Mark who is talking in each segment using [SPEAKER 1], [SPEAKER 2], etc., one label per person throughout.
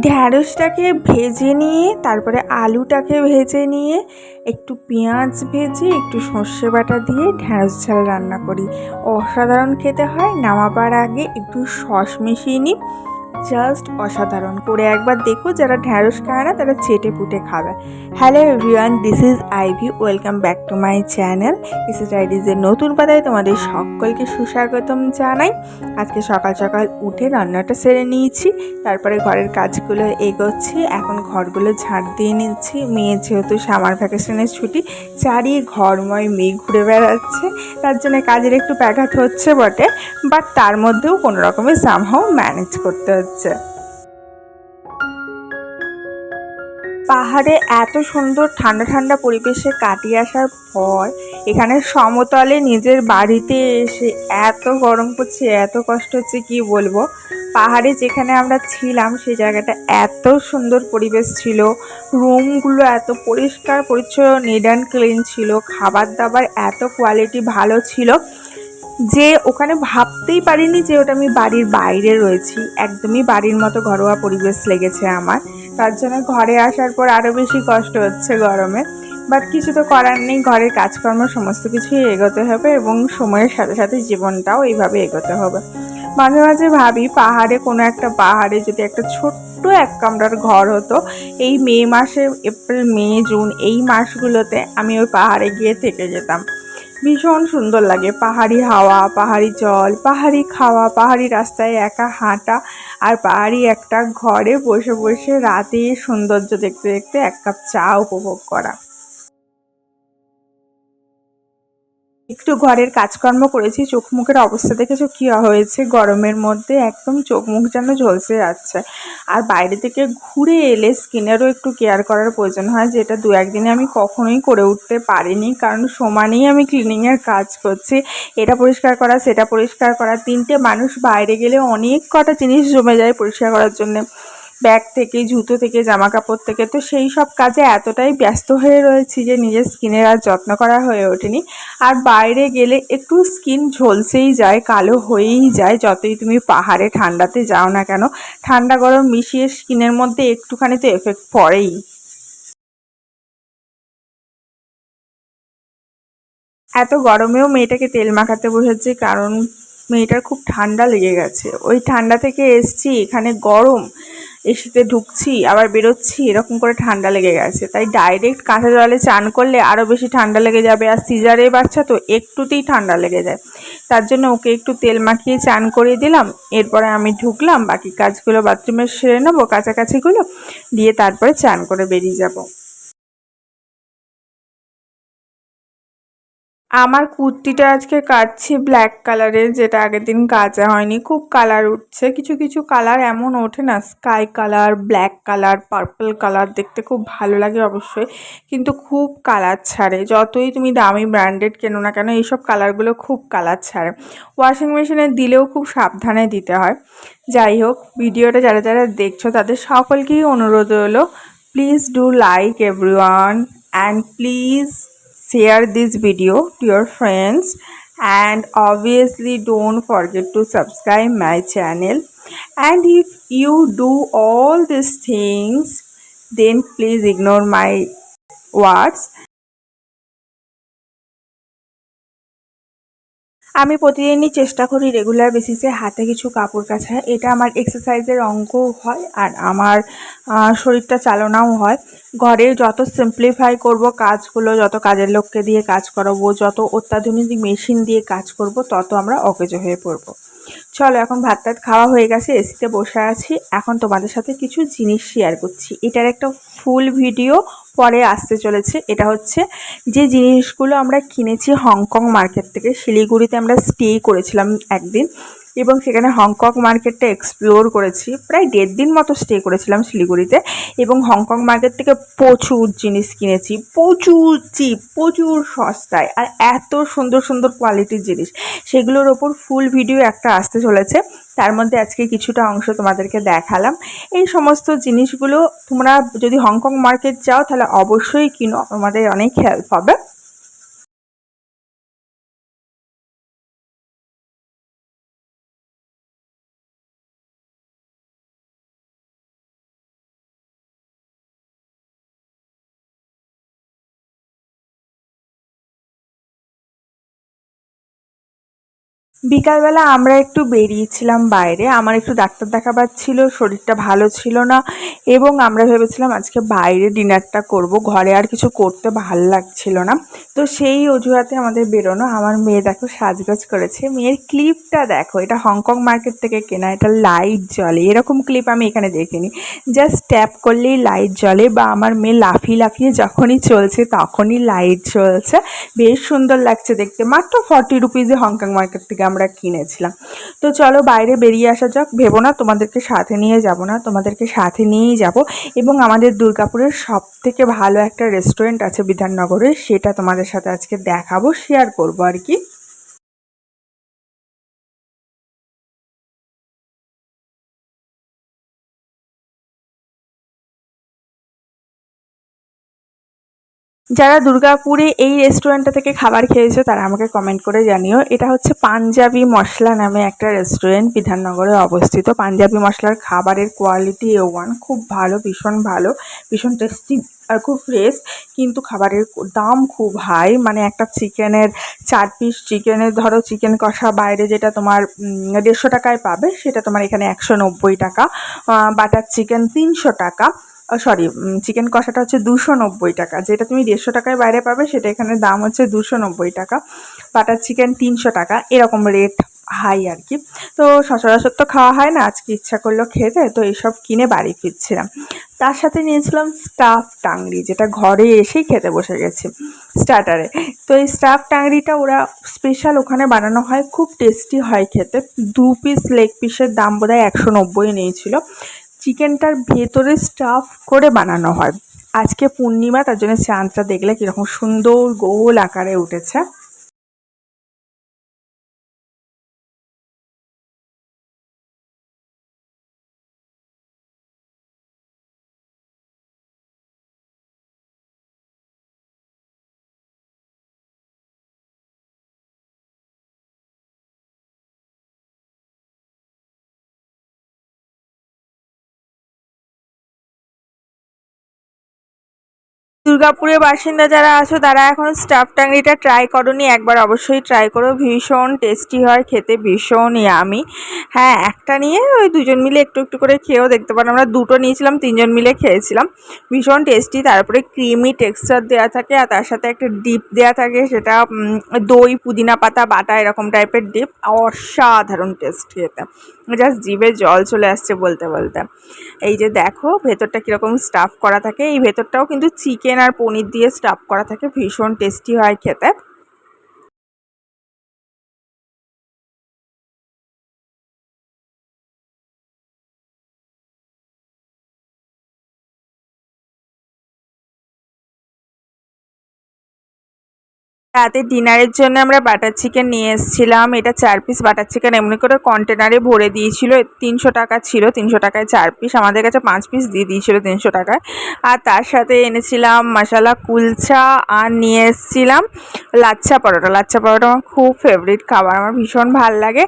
[SPEAKER 1] ঢ্যাঁড়সটাকে ভেজে নিয়ে, তারপরে আলুটাকে ভেজে নিয়ে, একটু পেঁয়াজ ভেজে, একটু সর্ষে বাটা দিয়ে ঢ্যাঁড়স ছাড়া রান্না করি। অসাধারণ খেতে হয়, নামাবার আগে একটু সস মিশিয়ে নিই। জাস্ট অসাধারণ। করে একবার দেখো যারা ঢ্যাঁড়স খায় না, তারা চেটে পুটে খাবে। Hello everyone this is Ivy welcome back to my channel is আইডিজের নতুন পাতায় তোমাদের সকলকে সুস্বাগতম জানাই। আজকে সকাল সকাল উঠে রান্নাটা সেরে নিয়েছি। তারপরে ঘরের কাজগুলো এগোচ্ছি। এখন ঘরগুলো ঝাড় দিয়ে নিচ্ছি। মেয়ে যেহেতু সামার ভ্যাকেশনের ছুটি চারিয়ে ঘরময় মেয়ে ঘুরে বেড়াচ্ছে। তার জন্য কাজের একটু ব্যাঘাত হচ্ছে বটে বাট তার মধ্যেও কোনো রকমের সামহাও ম্যানেজ করতে হচ্ছে। পাহাড়ে এত সুন্দর ঠান্ডা ঠান্ডা পরিবেশে কাটিয়ে আসার পর এখানে সমতলে নিজের বাড়িতে এসে এত গরম পড়ছে, এত কষ্ট হচ্ছে কি বলব? পাহাড়ে যেখানে আমরা ছিলাম সেই জায়গাটা এত সুন্দর পরিবেশ ছিল। রুমগুলো এত পরিষ্কার, পরিচ্ছন্ন নিড অ্যান্ড ক্লিন ছিল। খাবার দাবার এত কোয়ালিটি ভালো ছিল। যে ওখানে ভাবতেই পারিনি যে ওটা আমি বাড়ির বাইরে রয়েছি। একদমই বাড়ির মতো ঘরোয়া পরিবেশ লেগেছে আমার। তার জন্য ঘরে আসার পর আরও বেশি কষ্ট হচ্ছে গরমে। বাট কিছু তো করার নেই, ঘরের কাজকর্ম সমস্ত কিছুই এগোতে হবে এবং সময়ের সাথে সাথে জীবনটাও এইভাবে এগোতে হবে। মাঝে মাঝে ভাবি, পাহাড়ে কোনো একটা পাহাড়ে যদি একটা ছোট্ট এক কামরার ঘর হতো, এই মে মাসে, এপ্রিল, মে, জুন এই মাসগুলোতে আমি ওই পাহাড়ে গিয়ে থেকে যেতাম। ভীষণ সুন্দর লাগে। পাহাড়ি হাওয়া, পাহাড়ি জল, পাহাড়ি খাওয়া, পাহাড়ি রাস্তায় একা হাঁটা আর পাহাড়ি একটা ঘরে বসে বসে রাতে সৌন্দর্য দেখতে দেখতে এক কাপ চা উপভোগ করা। একটু ঘরের কাজকর্ম করেছি চোখ মুখের অবস্থা দেখেছ কী হয়েছে? গরমের মধ্যে একদম চোখ মুখ যেন ঝলসে যাচ্ছে। আর বাইরে থেকে ঘুরে এলে স্কিনেরও একটু কেয়ার করার প্রয়োজন হয়, যেটা দু একদিনে আমি কখনোই করে উঠতে পারিনি। কারণ সমানেই আমি ক্লিনিংয়ের কাজ করছি। এটা পরিষ্কার করা, সেটা পরিষ্কার করা। তিনটে মানুষ বাইরে গেলে অনেক কটা জিনিস জমে যায় পরিষ্কার করার জন্যে। ব্যাগ থেকে, জুতো থেকে জামা কাপড় থেকে, তো সেই সব কাজে এতটাই ব্যস্ত হয়ে রয়েছি যে নিজের স্কিনের আর যত্ন করা হয়ে ওঠেনি। আর বাইরে গেলে একটু স্কিন ঝলসেই যায়, কালো হয়েই যায়, যতই তুমি পাহাড়ে ঠান্ডাতে যাও না কেন, ঠান্ডা গরম মিশিয়ে স্কিনের মধ্যে একটুখানি তো এফেক্ট পড়েই। এত গরমেও মেয়েটাকে তেল মাখাতে বসেছে, কারণ মেয়েটার খুব ঠান্ডা লেগে গেছে। ওই ঠান্ডা থেকে এসছি, এখানে গরম, এসিতে ঢুকছি, আবার বেরোচ্ছি, এরকম করে ঠান্ডা লেগে গেছে। তাই ডাইরেক্ট কাঁচা জলে চান করলে আরও বেশি ঠান্ডা লেগে যাবে। আর সিজারে বাচ্চা তো একটুতেই ঠান্ডা লেগে যায়। তার জন্য ওকে একটু তেল মাখিয়ে চান করিয়ে দিলাম। এরপরে আমি ঢুকলাম, বাকি কাজগুলো বাথরুমে সেরে নেব, কাছাকাছিগুলো, দিয়ে তারপরে চান করে বেরিয়ে যাব। আমার কুর্তিটা আজকে কাটছি ব্ল্যাক কালারের যেটা আগের দিন কাচা হয়নি। খুব কালার উঠছে, কিছু কিছু কালার এমন ওঠে না sky colour black colour purple colour দেখতে খুব ভালো লাগে অবশ্যই, কিন্তু খুব কালার ছাড়ে। যতই তুমি দামি ব্র্যান্ডেড কেনো না কেন, এইসব কালারগুলো খুব কালার ছাড়ে। ওয়াশিং মেশিনে দিলেও খুব সাবধানে দিতে হয়। যাই হোক, ভিডিওটা যারা যারা দেখছ, তাদের সকলকেই অনুরোধ হলো please do like everyone and please share this video to your friends and obviously don't forget to subscribe my channel. And if you do all these things then please ignore my words আমি প্রতিদিনই চেষ্টা করি regular বেসিসে হাতে কিছু কাপড় কাছা এটা আমার এক্সারসাইজের অঙ্গও হয় আর আমার শরীরটা চালনাও হয়। ঘরে যত সিম্পলিফাই করব কাজগুলো, যত কাজের লোককে দিয়ে কাজ করাবো, যত অত্যাধুনিক মেশিন দিয়ে কাজ করব, তত আমরা অকেজো হয়ে পড়ব। চলো এখন ভাত টাত খাওয়া হয়ে গেছে, এসিতে বসে আছি। এখন তোমাদের সাথে কিছু জিনিস শেয়ার করছি। এটার একটা ফুল ভিডিও পরে আসতে চলেছে। এটা হচ্ছে যে জিনিসগুলো আমরা কিনেছি হংকং মার্কেট থেকে, শিলিগুড়িতে আমরা স্টে করেছিলাম একদিন। এবং সেখানে হংকং মার্কেটটা এক্সপ্লোর করেছি। প্রায় দেড় দিন মতো স্টে করেছিলাম শিলিগুড়িতে এবং হংকং মার্কেট থেকে প্রচুর জিনিস কিনেছি। প্রচুর চিপ প্রচুর সস্তায় আর এত সুন্দর সুন্দর কোয়ালিটির জিনিস। সেগুলোর ওপর ফুল ভিডিও একটা আসতে চলেছে। তার মধ্যে আজকে কিছুটা অংশ তোমাদেরকে দেখালাম। এই সমস্ত জিনিসগুলো তোমরা যদি হংকং মার্কেট যাও তাহলে অবশ্যই কিনো। তোমাদের অনেক হেল্প হবে। বিকালবেলা আমরা একটু বেরিয়েছিলাম বাইরে। আমার একটু ডাক্তার দেখাবার ছিল, শরীরটা ভালো ছিল না, এবং আমরা ভেবেছিলাম আজকে বাইরে ডিনারটা করব। ঘরে আর কিছু করতে ভালো লাগছিল না। তো সেই অজুহাতে আমাদের বেরোনো। আমার মেয়ে দেখো সাজগোজ করেছে। মেয়ের ক্লিপটা দেখো। এটা হংকং মার্কেট থেকে কেনা। এটা লাইট জ্বলে। এরকম ক্লিপ আমি এখানে দেখিনি। জাস্ট ট্যাপ করলেই লাইট জ্বলে বা আমার মেয়ে লাফিয়ে লাফিয়ে যখনই চলছে তখনই লাইট জ্বলছে। বেশ সুন্দর লাগছে দেখতে। মাত্র ফর্টি রুপিজে হংকং মার্কেট থেকে আমরা কিনেছিলাম। তো চলো বাইরে বেরিয়ে আসা যাক। ভেবো না, তোমাদেরকে সাথে নিয়ে যাব না। তোমাদেরকে সাথে নিয়েই যাব। এবং আমাদের দুর্গাপুরের সব থেকে ভালো একটা রেস্টুরেন্ট আছে বিধাননগরে, সেটা তোমাদের সাথে আজকে দেখাবো শেয়ার করব আর কি। যারা দুর্গাপুরে এই রেস্টুরেন্টটা থেকে খাবার খেয়েছো, তারা আমাকে কমেন্ট করে জানিও। এটা হচ্ছে পাঞ্জাবি মশলা নামে একটা রেস্টুরেন্ট বিধাননগরে অবস্থিত। পাঞ্জাবি মশলার খাবারের কোয়ালিটি এ ওয়ান খুব ভালো, ভীষণ ভালো, ভীষণ টেস্টি আর খুব ফ্রেশ কিন্তু খাবারের দাম খুব হাই মানে একটা চিকেনের চার পিস চিকেনের, ধরো চিকেন কষা বাইরে যেটা তোমার দেড়শো টাকায় পাবে, সেটা তোমার এখানে একশো নব্বই টাকা। বাটার চিকেন তিনশো টাকা। সরি চিকেন কষাটা হচ্ছে দুশো নব্বই টাকা। যেটা তুমি দেড়শো টাকায় বাইরে পাবে, সেটা এখানে দাম হচ্ছে দুশো নব্বই টাকা। বাটার চিকেন তিনশো টাকা, এরকম রেট হাই আর কি। তো সচরাচর তো খাওয়া হয় না, আজকে ইচ্ছা করল খেতে তো এইসব কিনে বাড়ি ফিরছিলাম। তার সাথে নিয়েছিলাম স্টাফ টাংরি যেটা ঘরে এসেই খেতে বসে গেছি স্টার্টারে তো এই স্টাফ টাংরিটা ওরা স্পেশাল ওখানে বানানো হয়, খুব টেস্টি হয় খেতে। দু পিস লেগ পিসের দাম বোধহয় একশো নব্বই নিয়েছিল। চিকেনটার ভেতরে স্টাফ করে বানানো হয়। আজকে পূর্ণিমা, তার জন্য চাঁদটা দেখলে কীরকম সুন্দর গোল আকারে উঠেছে। দুর্গাপুরের বাসিন্দা যারা আছো, তারা এখন স্টাফ টাংরিটা ট্রাই করনি। একবার অবশ্যই ট্রাই করো। ভীষণ টেস্টি হয়, খেতে ভীষণ ইয়ামি হ্যাঁ একটা নিয়ে ওই দুজন মিলে একটু একটু করে খেয়েও দেখতে পারো। আমরা দুটো নিয়েছিলাম, তিনজন মিলে খেয়েছিলাম। ভীষণ টেস্টি তারপরে ক্রিমি টেক্সচার দেওয়া থাকে আর তার সাথে একটা ডিপ দেওয়া থাকে। সেটা দই, পুদিনা পাতা, বাটা এরকম টাইপের ডিপ অসাধারণ টেস্ট খেতে। জাস্ট জিভে জল চলে আসছে বলতে বলতে। এই যে দেখো, ভেতরটা কীরকম স্টাফ করা থাকে। এই ভেতরটাও কিন্তু চিকেন আর পনির দিয়ে স্টাফ করা থাকে। ভীষণ টেস্টি হয় খেতে। রাতে ডিনারের জন্য আমরা বাটার চিকেন নিয়ে এসেছিলাম। এটা চার পিস বাটার চিকেন। এমনি করে কন্টেনারে ভরে দিয়েছিল। তিনশো টাকা ছিল, তিনশো টাকায় চার পিস আমাদের কাছে পাঁচ পিস দিয়ে দিয়েছিল তিনশো টাকায়। আর তার সাথে এনেছিলাম মশালা, কুলচা, আর নিয়ে এসেছিলাম লাচ্ছা পরোটা। লাচ্ছা পরোটা আমার খুব ফেভারিট খাবার। আমার ভীষণ ভালো লাগে।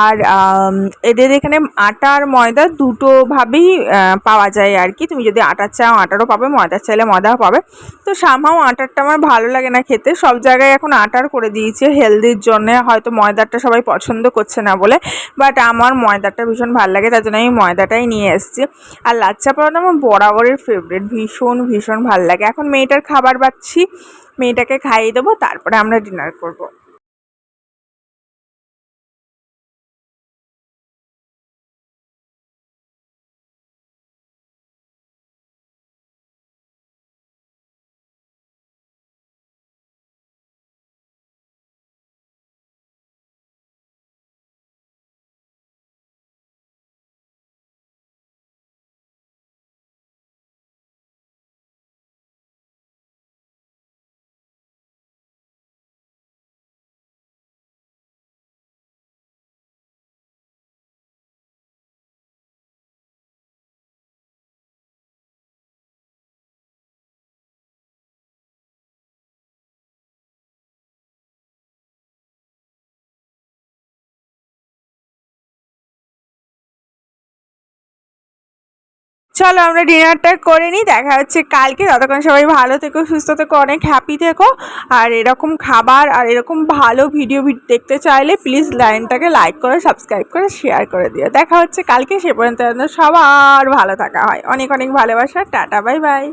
[SPEAKER 1] আর এদের এখানে আটা আর ময়দা দুটোভাবেই পাওয়া যায় আর কি। তুমি যদি আটার চাও, আটারও পাবে। ময়দার চাইলে ময়দাও পাবে। তো সামহাও আটারটা আমার ভালো লাগে না খেতে। সব জায়গায় জায়গায় এখন আটার করে দিয়েছে হেলদির জন্য। হয়তো ময়দাটা সবাই পছন্দ করছে না বলে। বাট আমার ময়দাটা ভীষণ ভালো লাগে, তার জন্য আমি ময়দাটাই নিয়ে এসেছি। আর লাচ্চা পরোটা আমার বরাবরের ফেভারিট ভীষণ ভীষণ ভালো লাগে। এখন মেয়েটার খাবার পাচ্ছি, মেয়েটাকে খাইয়ে দেবো, তারপরে আমরা ডিনার করব। চলো আমরা ডিনারটা করে নিই। দেখা হচ্ছে কালকে। ততক্ষণ সবাই ভালো থেকো, সুস্থ থেকো, অনেক হ্যাপি থেকো। আর এরকম খাবার আর এরকম ভালো ভিডিও দেখতে চাইলে প্লিজ লাইনটাকে লাইক করে সাবস্ক্রাইব করে শেয়ার করে দিও। দেখা হচ্ছে কালকে। সে পর্যন্ত সবার ভালো থাকা হয়। অনেক অনেক ভালোবাসা। Tata bye bye